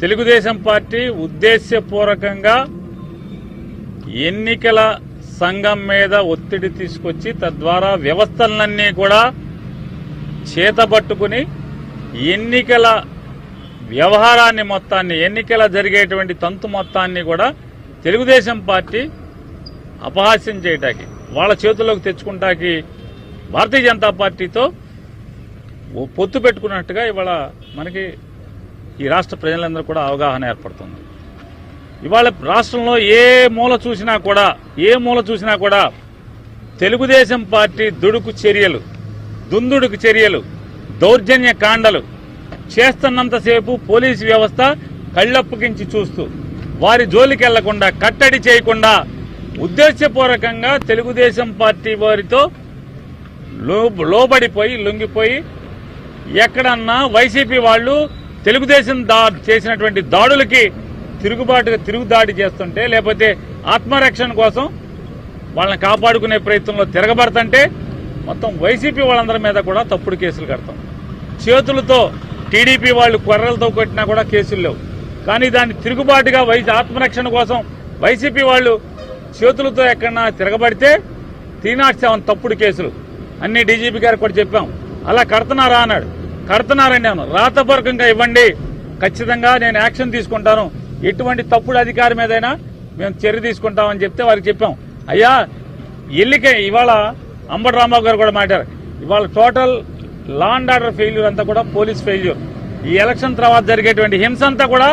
Telugu Desam party ఉద్దేశ్యపూర్వకంగా ఎన్నికల సంఘం మీద ఒత్తిడి తీసుకొచ్చి తద్వారా వ్యవస్థలన్నీ కూడా చేతబట్టుకుని ఎన్నికల వ్యవహారాన్ని మొత్తాన్ని ఎన్నికల జరిగేటువంటి తంతు మొత్తాన్ని కూడా తెలుగుదేశం పార్టీ అపహాస్యం చేయటానికి వాళ్ళ చేతుల్లోకి తెచ్చుకుంటాకి భారతీయ జనతా పార్టీతో పొత్తు పెట్టుకున్నట్టుగా ఇవాళ మనకి ఈ రాష్ట్ర ప్రజలందరూ కూడా అవగాహన ఏర్పడుతుంది. ఇవాళ రాష్ట్రంలో ఏ మూల చూసినా కూడా ఏ మూల చూసినా కూడా తెలుగుదేశం పార్టీ దుడుకు చర్యలు దుందుడుకు చర్యలు దౌర్జన్య కాండలు చేస్తున్నంతసేపు పోలీసు వ్యవస్థ కళ్ళప్పగించి చూస్తూ వారి జోలికి వెళ్ళకుండా కట్టడి చేయకుండా ఉద్దేశపూర్వకంగా తెలుగుదేశం పార్టీ వారితో లోబడిపోయి లొంగిపోయి ఎక్కడన్నా వైసీపీ వాళ్ళు తెలుగుదేశం దా చేసినటువంటి దాడులకి తిరుగుబాటుగా తిరుగుదాడి చేస్తుంటే లేకపోతే ఆత్మరక్షణ కోసం వాళ్ళని కాపాడుకునే ప్రయత్నంలో తిరగబడుతుంటే మొత్తం వైసీపీ వాళ్ళందరి మీద కూడా తప్పుడు కేసులు కడతాం. చేతులతో టీడీపీ వాళ్ళు కొర్రలతో కొట్టినా కూడా కేసులు లేవు. కానీ దాన్ని తిరుగుబాటుగా వైసీ ఆత్మరక్షణ కోసం వైసీపీ వాళ్ళు చేతులతో ఎక్కడన్నా తిరగబడితే త్రీ నాట్ సెవెన్ తప్పుడు కేసులు. అన్ని డీజీపీ గారు కూడా చెప్పాం. అలా కడుతున్నారా అన్నాడు. కడుతున్నారండి అవును రాతపూర్వకంగా ఇవ్వండి. ఖచ్చితంగా నేను యాక్షన్ తీసుకుంటాను. ఎటువంటి తప్పుడు అధికారి మీదైనా మేము చర్య తీసుకుంటామని చెప్తే వారికి చెప్పాం. అయ్యా ఎల్లికే ఇవాళ అంబటి రాంబాబు గారు కూడా మాట్లాడారు. ఇవాళ total law and order failure అంతా కూడా పోలీస్ ఫెయిల్యూర్ ఈ ఎలక్షన్ తర్వాత జరిగేటువంటి హింస అంతా కూడా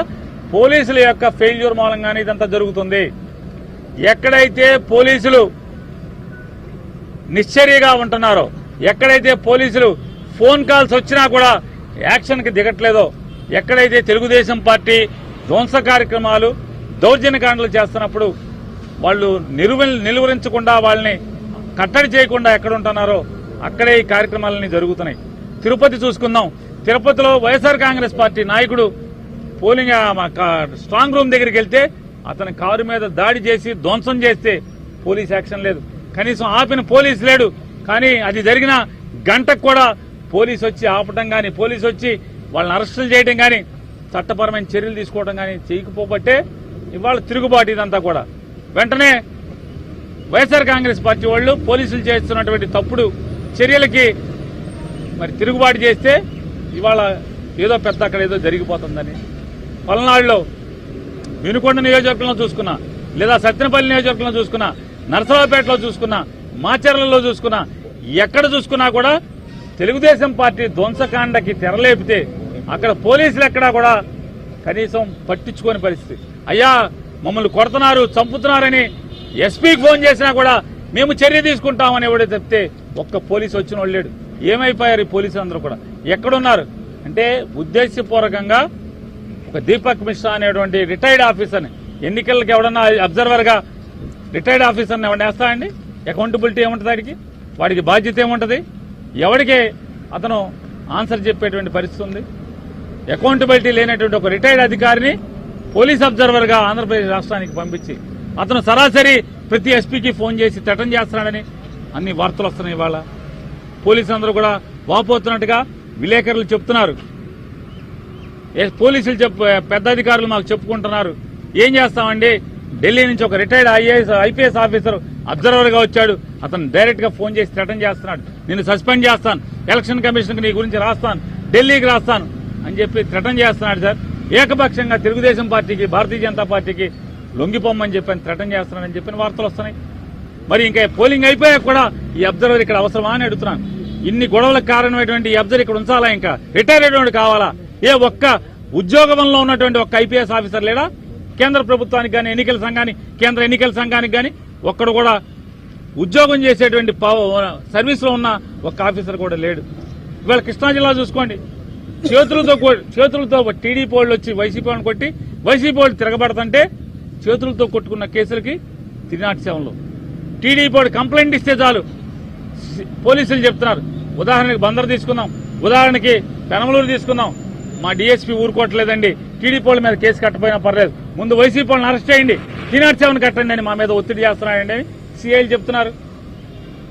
పోలీసుల యొక్క ఫెయిల్యూర్ మూలంగానే ఇదంతా జరుగుతుంది. ఎక్కడైతే పోలీసులు నిశ్చర్యగా ఉంటున్నారో ఎక్కడైతే పోలీసులు ఫోన్ కాల్స్ వచ్చినా కూడా యాక్షన్కి దిగట్లేదో. ఎక్కడైతే తెలుగుదేశం పార్టీ ధ్వంస కార్యక్రమాలు దౌర్జన్యకాండలు చేస్తున్నప్పుడు వాళ్ళు నిలువ నిలువరించకుండా వాళ్ళని కట్టడి చేయకుండా ఎక్కడ ఉంటున్నారో అక్కడే ఈ కార్యక్రమాలన్నీ జరుగుతున్నాయి. తిరుపతి చూసుకుందాం. తిరుపతిలో వైఎస్ఆర్ కాంగ్రెస్ పార్టీ నాయకుడు పోలింగ్ స్ట్రాంగ్ రూమ్ దగ్గరికి వెళ్తే అతని కారు మీద దాడి చేసి ధ్వంసం చేస్తే పోలీస్ యాక్షన్ లేదు. కనీసం ఆపిన పోలీస్ లేడు. కానీ అది జరిగిన గంటకు కూడా పోలీస్ వచ్చి ఆపటం కానీ పోలీస్ వచ్చి వాళ్ళని అరెస్టులు చేయడం కానీ చట్టపరమైన చర్యలు తీసుకోవడం కానీ చేయకపోబట్టే ఇవాళ తిరుగుబాటు ఇదంతా కూడా. వెంటనే వైఎస్ఆర్ కాంగ్రెస్ పార్టీ వాళ్ళు పోలీసులు చేస్తున్నటువంటి తప్పుడు చర్యలకి మరి తిరుగుబాటు చేస్తే ఇవాళ ఏదో పెద్ద అక్కడ ఏదో జరిగిపోతుందని. పల్నాడులో వినుకొండ నియోజకవర్గంలో చూసుకున్నా లేదా సత్యనపల్లి నియోజకవర్గంలో చూసుకున్నా నరసరావుపేటలో చూసుకున్నా మాచర్లలో చూసుకున్నా ఎక్కడ చూసుకున్నా కూడా తెలుగుదేశం పార్టీ ధ్వంసకాండకి తెరలేపితే అక్కడ పోలీసులు ఎక్కడా కూడా కనీసం పట్టించుకోని పరిస్థితి. అయ్యా మమ్మల్ని కొడుతున్నారు చంపుతున్నారని ఎస్పీకి ఫోన్ చేసినా కూడా మేము చర్య తీసుకుంటామని ఎవడో చెప్తే ఒక్క పోలీసు వచ్చిన వాళ్ళు ఏమైపోయారు ఈ పోలీసులు అందరూ కూడా? ఎక్కడున్నారు? అంటే ఉద్దేశపూర్వకంగా ఒక దీపక్ మిశ్రా అనేటువంటి రిటైర్డ్ ఆఫీసర్ని ఎన్నికలకు ఎవడన్నా అబ్జర్వర్గా రిటైర్డ్ ఆఫీసర్ని ఎవడన్నా వేస్తాడండి అకౌంటబిలిటీ ఏముంటుంది వాడికి? వాడికి బాధ్యత ఏముంటుంది? ఎవడికి అతను ఆన్సర్ చెప్పేటువంటి పరిస్థితి ఉంది? అకౌంటబిలిటీ లేనటువంటి ఒక రిటైర్డ్ అధికారిని పోలీస్ అబ్జర్వర్గా ఆంధ్రప్రదేశ్ రాష్ట్రానికి పంపించి అతను సరాసరి ప్రతి ఎస్పీకి ఫోన్ చేసి థ్రెటన్ చేస్తున్నాడని అన్ని వార్తలు వస్తున్నాయి ఇవాళ. పోలీసులు అందరూ కూడా వాపోతున్నట్టుగా విలేకరులు చెప్తున్నారు. ఏ- పోలీసులు చెప్ పెద్ద అధికారులు మాకు చెప్పుకుంటున్నారు. ఏం చేస్తామండి? ఢిల్లీ నుంచి ఒక రిటైర్డ్ ఐఏఎస్ ఐపీఎస్ ఆఫీసర్ అబ్జర్వర్గా వచ్చాడు. అతను డైరెక్ట్గా ఫోన్ చేసి థ్రెటన్ చేస్తున్నాడు. నేను సస్పెండ్ చేస్తాను. ఎలక్షన్ కమిషన్ నీ గురించి రాస్తాను. ఢిల్లీకి రాస్తాను అని చెప్పి థ్రెటన్ చేస్తున్నాడు సార్. ఏకపక్షంగా తెలుగుదేశం పార్టీకి భారతీయ జనతా పార్టీకి లొంగిపోమ్మని చెప్పని థ్రెటన్ చేస్తున్నాడని చెప్పిన వార్తలు వస్తున్నాయి. మరి ఇంకా పోలింగ్ అయిపోయాక కూడా ఈ అబ్జర్వర్ ఇక్కడ అవసరమా అని అడుగుతున్నాను. ఇన్ని గొడవలకు కారణమైనటువంటి ఈ అబ్జర్వర్ ఇక్కడ ఉంచాలా ఇంకా? రిటైర్ అయినటువంటి కావాలా? ఏ ఒక్క ఉద్యోగంలో ఉన్నటువంటి ఒక్క ఐపీఎస్ ఆఫీసర్ లేడా? కేంద్ర ప్రభుత్వానికి కానీ ఎన్నికల సంఘానికి కేంద్ర ఎన్నికల సంఘానికి కానీ ఒక్కడు కూడా ఉద్యోగం చేసేటువంటి సర్వీస్లో ఉన్న ఒక్క ఆఫీసర్ కూడా లేడు. ఇవాళ కృష్ణా జిల్లా చూసుకోండి. చేతులతో చేతులతో టీడీపీ వాళ్ళు వచ్చి వైసీపీ వాళ్ళని కొట్టి వైసీపీ వాళ్ళు తిరగబడతంటే చేతులతో కొట్టుకున్న కేసులకి త్రీ నాట్ సెవెన్లో టీడీపీ వాళ్ళు కంప్లైంట్ ఇస్తే చాలు. పోలీసులు చెప్తున్నారు. ఉదాహరణకి బందర్ తీసుకుందాం. ఉదాహరణకి పెనమలూరు తీసుకుందాం. మా డీఎస్పీ ఊరుకోవట్లేదండి. టీడీపీ వాళ్ళ మీద కేసు కట్టపోయినా పర్లేదు. ముందు వైసీపీ వాళ్ళని అరెస్ట్ చేయండి. త్రీ సెవెన్ కట్టండి అని మా మీద ఒత్తిడి చేస్తున్నాడండి అని సిఐలు చెప్తున్నారు.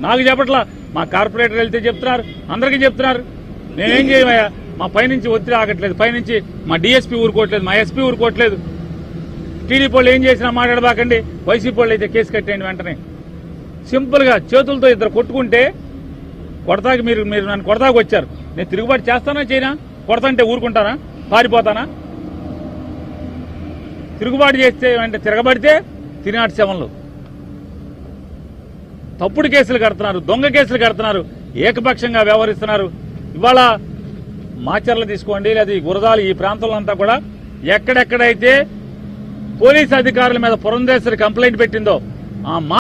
నాకు చెప్పట్లా మా కార్పొరేటర్ వెళ్తే చెప్తున్నారు అందరికీ చెప్తున్నారు. నేనేం చేయమయ్యా? మా పైనుంచి ఒత్తిడి ఆగట్లేదు. పైనుంచి మా డిఎస్పీ ఊరుకోవట్లేదు మా ఎస్పీ ఊరుకోవట్లేదు. టీడీపీ వాళ్ళు ఏం చేసినా మాట్లాడబాకండి. వైసీపీ వాళ్ళు అయితే కేసు కట్టేయండి వెంటనే. సింపుల్గా చేతులతో ఇద్దరు కొట్టుకుంటే కొడతాకి మీరు మీరు నన్ను కొడతాకు వచ్చారు నేను తిరుగుబాటు చేస్తానా చేయనా? కొడతంటే ఊరుకుంటానా? పారిపోతానా? తిరుగుబాటు చేస్తే అంటే తిరగబడితే తిరినాటి సెవెన్లు తప్పుడు కేసులు కడుతున్నారు దొంగ కేసులు కడుతున్నారు ఏకపక్షంగా వ్యవహరిస్తున్నారు. ఇవాళ మాచర్లు తీసుకోండి లేదా ఈ గురదాలు ఈ ప్రాంతంలో అంతా కూడా ఎక్కడెక్కడైతే పోలీస్ అధికారుల మీద పురంధేశ్వరి కంప్లైంట్ పెట్టిందో ఆ మా